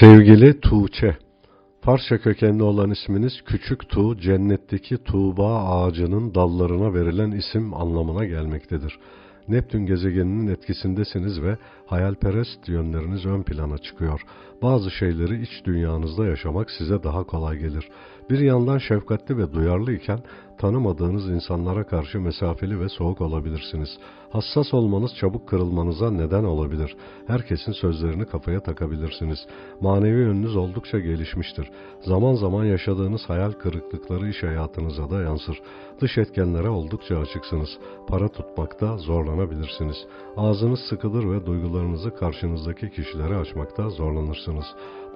Sevgili Tuğçe, Farsça kökenli olan isminiz Küçük Tuğ, cennetteki Tuğba ağacının dallarına verilen isim anlamına gelmektedir. Neptün gezegeninin etkisindesiniz ve hayalperest yönleriniz ön plana çıkıyor. Bazı şeyleri iç dünyanızda yaşamak size daha kolay gelir. Bir yandan şefkatli ve duyarlı iken tanımadığınız insanlara karşı mesafeli ve soğuk olabilirsiniz. Hassas olmanız çabuk kırılmanıza neden olabilir. Herkesin sözlerini kafaya takabilirsiniz. Manevi yönünüz oldukça gelişmiştir. Zaman zaman yaşadığınız hayal kırıklıkları iş hayatınıza da yansır. Dış etkenlere oldukça açıksınız. Para tutmakta zorlanabilirsiniz. Ağzınız sıkılır ve duygularınızı karşınızdaki kişilere açmakta zorlanırsınız.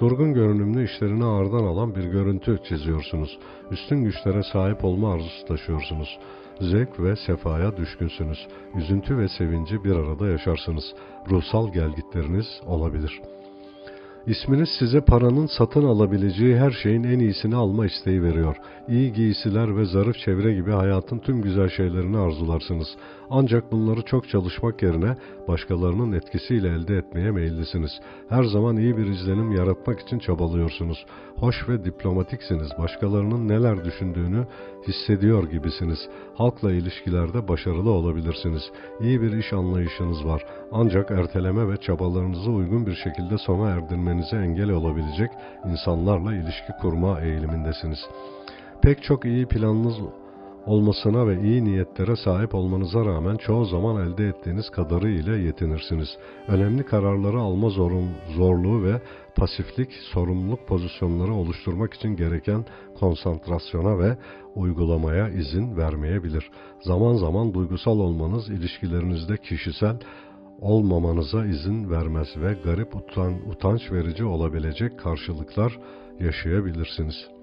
Durgun görünümlü işlerini ağırdan alan bir görüntü çiziyorsunuz. Üstün güçlere sahip olma arzusu taşıyorsunuz. Zevk ve sefaya düşkünsünüz. Üzüntü ve sevinci bir arada yaşarsınız. Ruhsal gelgitleriniz olabilir.'' İsminiz size paranın satın alabileceği her şeyin en iyisini alma isteği veriyor. İyi giysiler ve zarif çevre gibi hayatın tüm güzel şeylerini arzularsınız. Ancak bunları çok çalışmak yerine başkalarının etkisiyle elde etmeye meyillisiniz. Her zaman iyi bir izlenim yaratmak için çabalıyorsunuz. Hoş ve diplomatiksiniz. Başkalarının neler düşündüğünü hissediyor gibisiniz. Halkla ilişkilerde başarılı olabilirsiniz. İyi bir iş anlayışınız var. Ancak erteleme ve çabalarınızı uygun bir şekilde sona erdirmenize engel olabilecek insanlarla ilişki kurma eğilimindesiniz. Pek çok iyi planınız olmasına ve iyi niyetlere sahip olmanıza rağmen çoğu zaman elde ettiğiniz kadarı ile yetinirsiniz. Önemli kararları alma zorun, zorluğu ve pasiflik, sorumluluk pozisyonları oluşturmak için gereken konsantrasyona ve uygulamaya izin vermeyebilir. Zaman zaman duygusal olmanız ilişkilerinizde kişisel olmamanıza izin vermez ve garip utan, utanç verici olabilecek karşılıklar yaşayabilirsiniz.''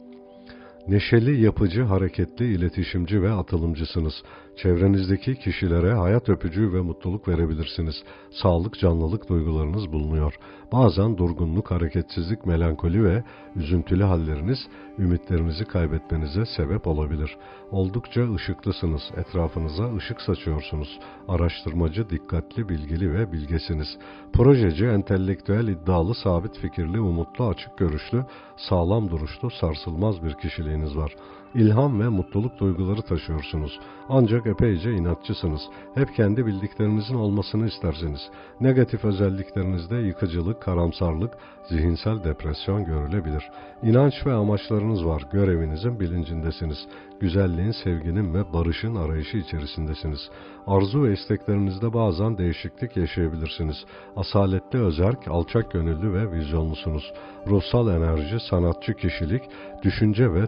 Neşeli, yapıcı, hareketli, iletişimci ve atılımcısınız. Çevrenizdeki kişilere hayat öpücüğü ve mutluluk verebilirsiniz. Sağlık, canlılık duygularınız bulunuyor. Bazen durgunluk, hareketsizlik, melankoli ve üzüntülü halleriniz ümitlerinizi kaybetmenize sebep olabilir. Oldukça ışıklısınız. Etrafınıza ışık saçıyorsunuz. Araştırmacı, dikkatli, bilgili ve bilgesiniz. Projeci, entelektüel, iddialı, sabit fikirli, umutlu, açık görüşlü, sağlam duruşlu, sarsılmaz bir kişiliğiniz var. İlham ve mutluluk duyguları taşıyorsunuz. Ancak epeyce inatçısınız. Hep kendi bildiklerinizin olmasını istersiniz. Negatif özelliklerinizde yıkıcılık, karamsarlık, zihinsel depresyon görülebilir. İnanç ve amaçlarınız var. Görevinizin bilincindesiniz. Güzelliğin, sevginin ve barışın arayışı içerisindesiniz. Arzu ve isteklerinizde bazen değişiklik yaşayabilirsiniz. Asaletli özerk, alçak gönüllü ve vizyonlusunuz. Ruhsal enerji, sanatçı kişilik, düşünce ve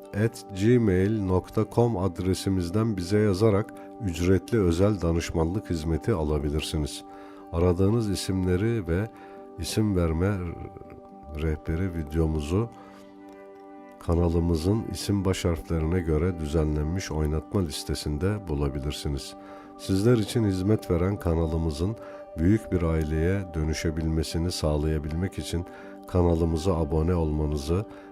gmail.com adresimizden bize yazarak ücretli özel danışmanlık hizmeti alabilirsiniz. Aradığınız isimleri ve isim verme rehberi videomuzu kanalımızın isim baş harflerine göre düzenlenmiş oynatma listesinde bulabilirsiniz. Sizler için hizmet veren kanalımızın büyük bir aileye dönüşebilmesini sağlayabilmek için kanalımıza abone olmanızı,